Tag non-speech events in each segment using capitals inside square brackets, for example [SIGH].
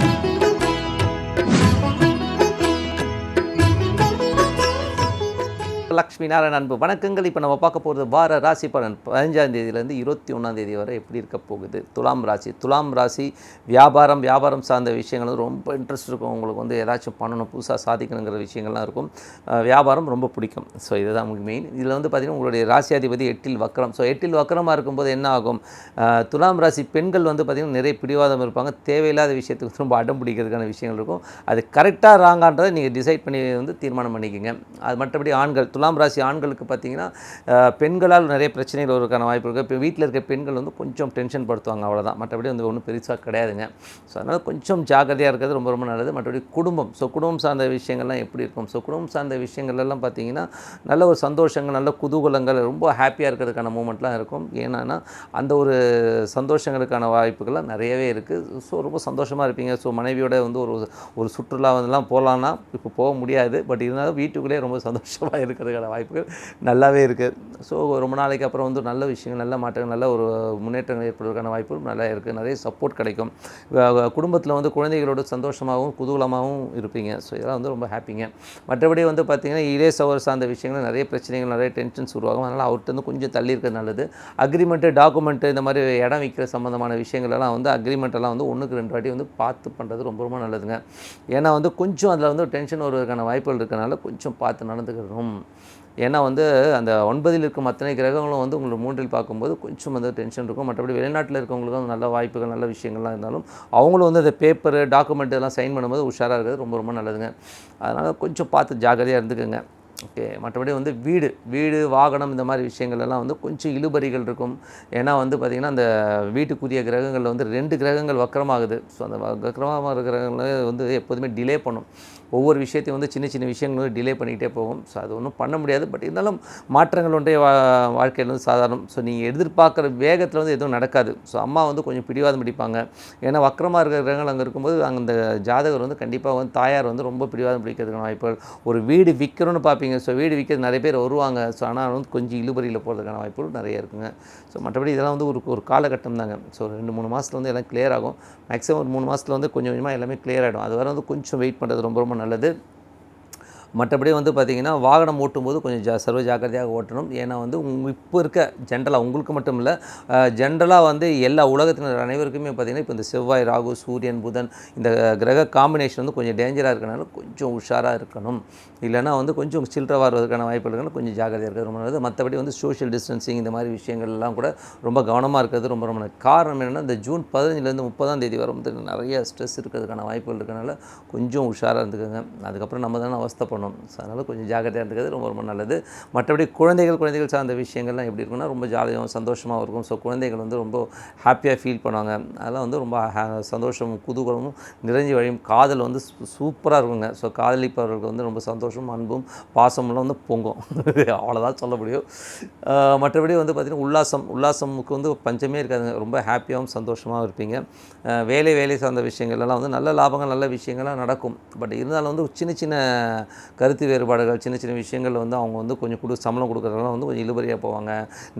Thank you. Lakshmi Narayana அன்பு. வணக்கங்கள். இப்போ நம்ம பார்க்க போகிறது வார ராசி பலன். பதினஞ்சாம் தேதியிலேருந்து இருபத்தி ஒன்றாம் தேதி வரை எப்படி இருக்க போகுது? துலாம் ராசி. துலாம் ராசி வியாபாரம் வியாபாரம் சார்ந்த விஷயங்கள் வந்து ரொம்ப இன்ட்ரெஸ்ட் இருக்கும். உங்களுக்கு வந்து ஏதாச்சும் பண்ணணும் புதுசாக சாதிக்கணுங்கிற விஷயங்கள்லாம் இருக்கும். வியாபாரம் ரொம்ப பிடிக்கும். ஸோ இதுதான் உங்களுக்கு மெயின் இதில் வந்து பார்த்திங்கன்னா உங்களுடைய ராசியாதிபதி எட்டில் வக்கரம் ஸோ எட்டில் வக்கரமாக இருக்கும்போது என்ன ஆகும்? துலாம் ராசி பெண்கள் வந்து பார்த்திங்கன்னா நிறைய பிடிவாதம் இருப்பாங்க. தேவையில்லாத விஷயத்துக்கு ரொம்ப அடம் பிடிக்கிறதுக்கான விஷயங்கள் இருக்கும். அது கரெக்டாக ராங்கான்றதை நீங்கள் டிசைட் பண்ணி வந்து தீர்மானம் பண்ணிக்கோங்க. அது மற்றபடி ஆண்கள் துலாம் ராசி ஆண்களுக்கு பார்த்தீங்கன்னா பெண்களால் நிறைய பிரச்சனைகள் வருவதற்கான வாய்ப்பு இருக்குது இப்போ வீட்டில் இருக்க பெண்கள் வந்து கொஞ்சம் டென்ஷன் படுத்துவாங்க அவ்வளோதான் மற்றபடி வந்து ஒன்றும் பெருசாக கிடையாதுங்க. ஸோ அதனால் கொஞ்சம் ஜாக்கிரதையாக இருக்கிறது ரொம்ப ரொம்ப நல்லது. மற்றபடி குடும்பம். ஸோ குடும்பம் சார்ந்த விஷயங்கள்லாம் எப்படி இருக்கும்? ஸோ குடும்பம் சார்ந்த விஷயங்கள்லாம் பார்த்தீங்கன்னா நல்ல ஒரு சந்தோஷங்கள் நல்ல குதூகலங்கள் ரொம்ப ஹாப்பியாக இருக்கிறதுக்கான மூமெண்ட்லாம் இருக்கும். ஏன்னா அந்த ஒரு சந்தோஷங்களுக்கான வாய்ப்புகள்லாம் நிறையவே இருக்குது ஸோ ரொம்ப சந்தோஷமாக இருப்பீங்க. ஸோ மனைவியோட வந்து ஒரு ஒரு சுற்றுலா வந்துலாம் போகலான்னா இப்போ போக முடியாது. பட் இருந்தாலும் வீட்டுக்குள்ளேயே ரொம்ப சந்தோஷமாக இருக்கிறது இருக்கிறதுக்கான வாய்ப்புகள் நல்லாவே இருக்குது ஸோ ரொம்ப நாளைக்கு அப்புறம் வந்து நல்ல விஷயங்கள் நல்ல மாற்றங்கள் நல்ல ஒரு முன்னேற்றங்கள் ஏற்படுவதற்கான வாய்ப்புகள் நல்லா இருக்குது நிறைய சப்போர்ட் கிடைக்கும். குடும்பத்தில் வந்து குழந்தைகளோட சந்தோஷமாகவும் குதூகலமாகவும் இருப்பீங்க. ஸோ இதெல்லாம் வந்து ரொம்ப ஹாப்பிங்க மற்றபடி வந்து பார்த்திங்கன்னா இளைய சவர் சார்ந்த விஷயங்கள் நிறைய பிரச்சனைகள் நிறைய டென்ஷன்ஸ் உருவாகும். அதனால் அவர்கிட்ட வந்து கொஞ்சம் தள்ளி இருக்கிறது நல்லது. அக்ரிமெண்ட்டு டாக்குமெண்ட்டு இந்த மாதிரி இடம் விற்கிற சம்மந்தமான விஷயங்கள்லாம் வந்து அக்ரிமெண்ட்டெல்லாம் வந்து ஒன்றுக்கு ரெண்டு வாட்டி வந்து பார்த்து பண்ணுறது ரொம்ப ரொம்ப நல்லதுங்க. ஏன்னா வந்து கொஞ்சம் அதில் வந்து டென்ஷன் வருவதற்கான வாய்ப்புகள் இருக்கிறனால கொஞ்சம் பார்த்து நடந்துக்கிறோம் ஏன்னா வந்து அந்த ஒன்பதில் இருக்கும் அத்தனை கிரகங்களும் வந்து உங்களுக்கு மூன்றில் பார்க்கும்போது கொஞ்சம் வந்து டென்ஷன் இருக்கும். மற்றபடி வெளிநாட்டில் இருக்கவங்களுக்கும் நல்ல வாய்ப்புகள் நல்ல விஷயங்கள்லாம் இருந்தாலும் அவங்களும் வந்து அந்த பேப்பர் டாக்குமெண்ட் இதெல்லாம் சைன் பண்ணும்போது உஷாராக இருக்கிறது ரொம்ப ரொம்ப நல்லதுங்க. அதனால் கொஞ்சம் பார்த்து ஜாக்கிரதையாக இருந்துக்கோங்க. ஓகே மற்றபடி வந்து வீடு வீடு வாகனம் இந்த மாதிரி விஷயங்கள் எல்லாம் வந்து கொஞ்சம் இழுபறிகள் இருக்கும். ஏன்னா வந்து பார்த்திங்கன்னா அந்த வீட்டுக்குரிய கிரகங்களில் வந்து ரெண்டு கிரகங்கள் வக்கரமாகுது. ஸோ அந்த வக்கரமாக இருக்கிறவங்கள வந்து எப்போதுமே டிலே பண்ணும். ஒவ்வொரு விஷயத்தையும் வந்து சின்ன சின்ன விஷயங்கள் வந்து டிலே பண்ணிக்கிட்டே போகும். ஸோ அது ஒன்றும் பண்ண முடியாது. பட் இருந்தாலும் மாற்றங்கள் ஒன்றே வா வாழ்க்கையில் வந்து சாதாரணம். ஸோ நீங்கள் எதிர்பார்க்குற வேகத்தில் வந்து எதுவும் நடக்காது. ஸோ அம்மா வந்து கொஞ்சம் பிடிவாதம் பிடிப்பாங்க. ஏன்னா வக்கரமாக இருக்கிற கிரகங்கள் அங்கே இருக்கும்போது அந்த ஜாதகர் வந்து கண்டிப்பாக வந்து தாயார் வந்து ரொம்ப பிடிவாதம் பிடிக்கிறதுக்கான வாய்ப்புகள். ஒரு வீடு விற்கிறோன்னு பார்ப்பீங்க. ஸோ வீடு விற்கிறது நிறைய பேர் வருவாங்க. ஸோ ஆனால் வந்து கொஞ்சம் இழுபறியில் போகிறதுக்கான வாய்ப்புகள் நிறைய இருக்குங்க. ஸோ மற்றபடி இதெல்லாம் வந்து ஒரு ஒரு காலகட்டம் தாங்க. ஸோ ரெண்டு மூணு மாதத்தில் வந்து எல்லாம் கிளியர் ஆகும். மேக்ஸிமம் ஒரு மூணு மாதத்தில் வந்து கொஞ்சம் கொஞ்சமாக எல்லாமே கிளியர் ஆகிடும் அது வரை வந்து கொஞ்சம் வெயிட் பண்ணுறது ரொம்ப ரொம்ப நல்லது. மற்றபடி வந்து பார்த்திங்கன்னா வாகனம் ஓட்டும்போது கொஞ்சம் ஜா சர்வ ஜாக்கிரதையாக ஓட்டணும். ஏன்னா வந்து உங் இப்போ இருக்க ஜென்ரலாக உங்களுக்கு மட்டும் இல்லை ஜென்ரலாக வந்து எல்லா உலகத்தினர் அனைவருக்குமே பார்த்திங்கன்னா இப்போ இந்த செவ்வாய் ராகு சூரியன் புதன் இந்த கிரக காம்பினேஷன் வந்து கொஞ்சம் டேஞ்சராக இருக்கனால கொஞ்சம் உஷாராக இருக்கணும். இல்லைன்னா வந்து கொஞ்சம் சில்லற வர்றதுக்கான வாய்ப்பு இருக்கனால கொஞ்சம் ஜாக்கிரதையாக இருக்கிறது ரொம்ப நல்லது. மற்றபடி வந்து சோஷியல் டிஸ்டன்சிங் இந்த மாதிரி விஷயங்கள்லாம் கூட ரொம்ப கவனமாக இருக்கிறது ரொம்ப ரொம்ப நல்லது. காரணம் என்னென்னா இந்த ஜூன் பதினஞ்சுலேருந்து முப்பதாம் தேதி வரை வந்து நிறைய ஸ்ட்ரெஸ் இருக்கிறதுக்கான வாய்ப்புகள் இருக்கனால கொஞ்சம் உஷாராக இருந்துக்கோங்க. அதுக்கப்புறம் நம்ம தானே அவஸ்தைப்படணும். ஸோ அதனால் கொஞ்சம் ஜாக்கிரதையாக இருக்கிறது ரொம்ப ரொம்ப நல்லது. மற்றபடி குழந்தைகள் குழந்தைகள் சார்ந்த விஷயங்கள்லாம் எப்படி இருக்குன்னா ரொம்ப ஜாலியாகவும் சந்தோஷமாகவும் இருக்கும். ஸோ குழந்தைகள் வந்து ரொம்ப ஹாப்பியாக ஃபீல் பண்ணுவாங்க. அதெல்லாம் வந்து ரொம்ப ஹா- சந்தோஷமும் குதூகலமும் நிறைஞ்சு வழியும். காதல் வந்து சூப்பராக இருக்குங்க. ஸோ காதலிப்பவர்களுக்கு வந்து ரொம்ப சந்தோஷம் அன்பும் பாசமெல்லாம் வந்து பொங்கும். [LAUGHS] அவ்வளோதான் சொல்ல முடியும். மற்றபடி வந்து பார்த்திங்கன்னா உல்லாசம் உல்லாசமுக்கு வந்து பஞ்சமே இருக்காதுங்க. ரொம்ப ஹாப்பியாகவும் சந்தோஷமாகவும் இருப்பீங்க. வேலை வேலை சார்ந்த விஷயங்கள் எல்லாம் வந்து நல்ல லாபங்கள் நல்ல விஷயங்கள்லாம் நடக்கும். பட் இருந்தாலும் வந்து சின்ன சின்ன கருத்து வேறுபாடுகள் சின்ன சின்ன விஷயங்கள் வந்து அவங்க வந்து கொஞ்சம் கொடு சம்பளம் கொடுக்குறதுலாம் வந்து கொஞ்சம் இழுபறியாக போவாங்க.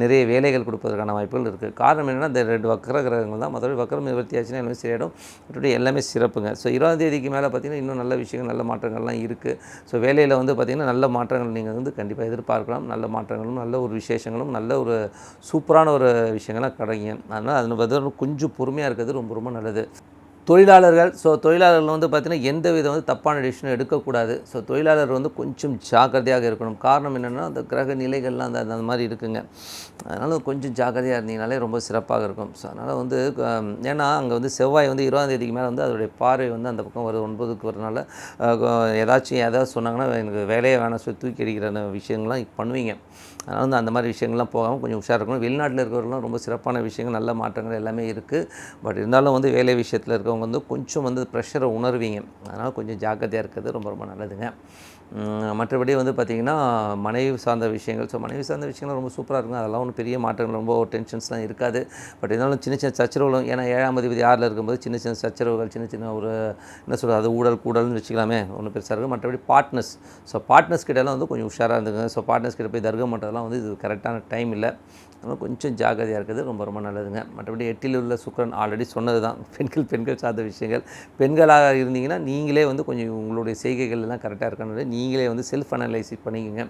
நிறைய வேலைகள் கொடுப்பதற்கான வாய்ப்புகள் இருக்குது காரணம் என்னென்னா இந்த ரெண்டு வக்கர கிரகங்கள் தான். மற்றபடி வக்கரம் நிவர்த்தி ஆச்சுன்னா எல்லாமே சரியாயிடும். மற்றபடி எல்லாமே சிறப்புங்க. ஸோ இருபதாம் தேதிக்கு மேலே பார்த்தீங்கன்னா இன்னும் நல்ல விஷயங்கள் நல்ல மாற்றங்கள்லாம் இருக்குது ஸோ வேலையில் வந்து பார்த்திங்கன்னா நல்ல மாற்றங்கள் நீங்கள் வந்து கண்டிப்பாக எதிர்பார்க்கலாம். நல்ல மாற்றங்களும் நல்ல ஒரு விசேஷங்களும் நல்ல ஒரு சூப்பரான ஒரு விஷயங்கள்லாம் கிடைக்கும் அதனால் அதில் வந்து கொஞ்சம் பொறுமையாக இருக்கிறது ரொம்ப ரொம்ப நல்லது. தொழிலாளர்கள் ஸோ தொழிலாளர்கள் வந்து பார்த்திங்கன்னா எந்த விதம் வந்து தப்பான டிசிஷனும் எடுக்கக்கூடாது. ஸோ தொழிலாளர் வந்து கொஞ்சம் ஜாக்கிரதையாக இருக்கணும். காரணம் என்னென்னா அந்த கிரக நிலைகள்லாம் அந்த அந்த மாதிரி இருக்குங்க. அதனால் கொஞ்சம் ஜாக்கிரதையாக இருந்தீங்கனாலே ரொம்ப சிறப்பாக இருக்கும். ஸோ அதனால் வந்து ஏன்னா அங்கே வந்து செவ்வாய் வந்து இருபதாம் தேதிக்கு மேலே வந்து அதோடைய பார்வை வந்து அந்த பக்கம் வருது. ஒன்பதுக்கு வரனால ஏதாச்சும் ஏதாவது சொன்னாங்கன்னா எனக்கு வேலையை வேணாம் சொல்லி தூக்கி அடிக்கிற விஷயங்கள்லாம் பண்ணுவீங்க. அதனால் வந்து அந்த மாதிரி விஷயங்கள்லாம் போகாமல் கொஞ்சம் உஷாராக இருக்கணும். வெளிநாட்டில் இருக்கிறவங்களாம் ரொம்ப சிறப்பான விஷயங்கள் நல்ல மாற்றங்கள் எல்லாமே இருக்குது பட் இருந்தாலும் வந்து வேலை விஷயத்தில் இருக்கவங்க வந்து கொஞ்சம் வந்து ப்ரெஷரை உணர்வீங்க. அதனால் கொஞ்சம் ஜாக்கிரதையாக இருக்கிறது ரொம்ப ரொம்ப நல்லதுங்க. மற்றபடி வந்து பார்த்திங்கன்னா மனைவி சார்ந்த விஷயங்கள். ஸோ மனைவி சார்ந்த விஷயங்கள் ரொம்ப சூப்பராக இருக்கும் அதெல்லாம் ஒன்றும் பெரிய மாற்றங்கள் ரொம்ப டென்ஷன்ஸ்லாம் இருக்காது. பட் இருந்தாலும் சின்ன சின்ன சச்சரவுகளும் ஏன்னா ஏழாம் அதிபதி ஆறில் இருக்கும்போது சின்ன சின்ன சச்சரவுகள் சின்ன சின்ன ஒரு என்ன சொல்கிறது அது ஊழல் கூடல்னு வச்சுக்கலாமே ஒன்றும் பெருசாக இருக்கும் மற்றபடி பார்ட்னர்ஸ் ஸோ பார்ட்னர்ஸ் கிட்டலாம் வந்து கொஞ்சம் உஷாராக இருந்துங்க ஸோ பார்ட்னர்ஸ் கிட்ட போய் தர்க்கம் பண்ணுறதுலாம் வந்து இது கரெக்டான டைம் இல்லை. அதனால் கொஞ்சம் ஜாக்கிரதையாக இருக்குது ரொம்ப ரொம்ப நல்லதுங்க. மற்றபடி எட்டில் உள்ள சுக்கரன் ஆல்ரெடி சொன்னது தான் [LAUGHS] பெண்கள் பெண்கள் சார்ந்த விஷயங்கள். பெண்களாக இருந்தீங்கன்னா நீங்களே வந்து கொஞ்சம் உங்களுடைய செய்கைகள் எல்லாம் கரெக்டாக இருக்கணும் நீங்களே வந்து செல்ஃப் அனலைசிஸ் பண்ணிக்கோங்க.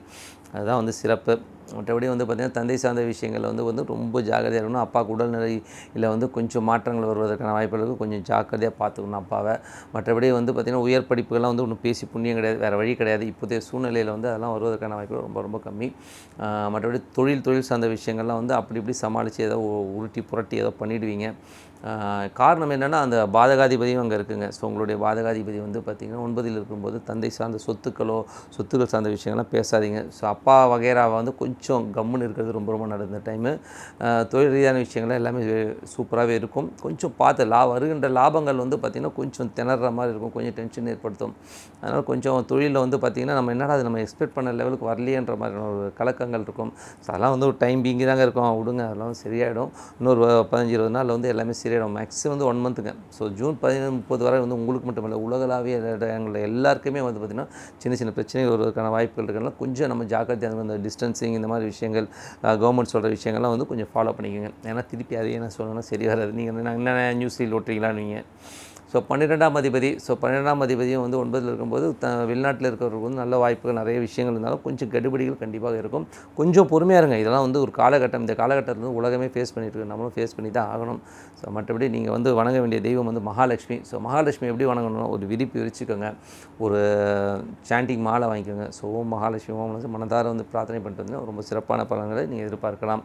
அதுதான் வந்து சிறப்பு. மற்றபடி வந்து பார்த்திங்கன்னா தந்தை சார்ந்த விஷயங்களில் வந்து வந்து ரொம்ப ஜாக்கிரதையாக இருக்கணும். அப்பாவுக்கு உடல்நிலை இல்லை வந்து கொஞ்சம் மாற்றங்கள் வருவதற்கான வாய்ப்புகள் இருக்குது கொஞ்சம் ஜாக்கிரதையாக பார்த்துக்கணும் அப்பாவை. மற்றபடி வந்து பார்த்திங்கன்னா உயர் படிப்புகள்லாம் வந்து ஒன்றும் பேசி புண்ணியம் கிடையாது. வேறு வழி கிடையாது. இப்போதைய சூழ்நிலையில் வந்து அதெல்லாம் வருவதற்கான வாய்ப்புகள் ரொம்ப ரொம்ப கம்மி. மற்றபடி தொழில் தொழில் சார்ந்த விஷயங்கள்லாம் வந்து அப்படி இப்படி சமாளித்து ஏதோ உருட்டி புரட்டி ஏதோ பண்ணிவிடுவீங்க காரணம் என்னென்னா அந்த பாதகாதிபதியும் அங்கே இருக்குங்க. ஸோ உங்களுடைய பாதகாதிபதி வந்து பார்த்திங்கன்னா ஒன்பதில் இருக்கும்போது தந்தை சார்ந்த சொத்துக்களோ சொத்துக்கள் சார்ந்த விஷயங்கள்லாம் பேசாதீங்க. ஸோ அப்பா வகைராவை வந்து கொஞ்சம் கம்முன்னு இருக்கிறது ரொம்ப ரொம்ப நடந்த டைமு தொழில் ரீதியான விஷயங்கள்லாம் எல்லாமே சூப்பராகவே இருக்கும். கொஞ்சம் பார்த்து லா வருகின்ற லாபங்கள் வந்து பார்த்திங்கன்னா கொஞ்சம் திணற மாதிரி இருக்கும். கொஞ்சம் டென்ஷன் ஏற்படுத்தும். அதனால் கொஞ்சம் தொழிலில் வந்து பார்த்திங்கன்னா நம்ம என்னடா அது நம்ம எக்ஸ்பெக்ட் பண்ண லெவலுக்கு வரலையன்ற மாதிரியான ஒரு கலக்கங்கள் இருக்கும். ஸோ அதெல்லாம் வந்து ஒரு டைம் பீங்கி தாங்க இருக்கும். விடுங்க அதெல்லாம் சரியாயிடும். இன்னொரு பதினஞ்சு இருபது நாளில் வந்து எல்லாமே சரியாயிடும் மேக்ஸிமம் வந்து ஒன் மந்த்துங்க ஸோ ஜூன் பதினேழு முப்பது வரை வந்து உங்களுக்கு மட்டும் இல்லை உலகளாவிய இடங்களில் எல்லாருக்குமே வந்து பார்த்திங்கன்னா சின்ன சின்ன பிரச்சனைகள் வருவதற்கான வாய்ப்புகள் இருக்கிறனால கொஞ்சம் நம்ம ஜாக்கிரதையாக அந்த இந்த டிஸ்டன்சிங் இந்த மாதிரி விஷயங்கள் கவர்மெண்ட் சொல்கிற விஷயங்கள்லாம் வந்து கொஞ்சம் ஃபாலோ பண்ணிக்கோங்க. ஏன்னா திருப்பி அதையே என்ன சொல்லணும்னா சரி வராது. நீங்கள் என்ன நியூஸ் ஓட்டுறீங்களான்னு நீங்கள் ஸோ பன்னிரெண்டாம் அதிபதி ஸோ பன்னிரெண்டாம் அதிபதியும் வந்து ஒன்பதில் இருக்கும்போது த வெளிநாட்டில் இருக்கிறவருக்கு வந்து நல்ல வாய்ப்புகள் நிறைய விஷயங்கள் இருந்தாலும் கொஞ்சம் கெடுபிடிகள் கண்டிப்பாக இருக்கும். கொஞ்சம் பொறுமையாக இருங்க. இதெல்லாம் வந்து ஒரு காலகட்டம். இந்த காலகட்டத்தில் வந்து உலகமே ஃபேஸ் பண்ணிட்டு இருக்கு. நம்மளும் ஃபேஸ் பண்ணி தான் ஆகணும். ஸோ மற்றபடி நீங்கள் வந்து வணங்க வேண்டிய தெய்வம் வந்து மகாலட்சுமி. ஸோ மகாலட்சுமி எப்படி வணங்கணும் ஒரு விரிப்பு விரிச்சுக்கோங்க. ஒரு சாண்டிங் மாலை வாங்கிக்கோங்க. ஸோ ஓம் மகாலட்சுமி ஓம் வந்து மனதார வந்து பிரார்த்தனை பண்ணிட்டு வந்து ரொம்ப சிறப்பான பலன்களை நீங்கள் எதிர்பார்க்கலாம்.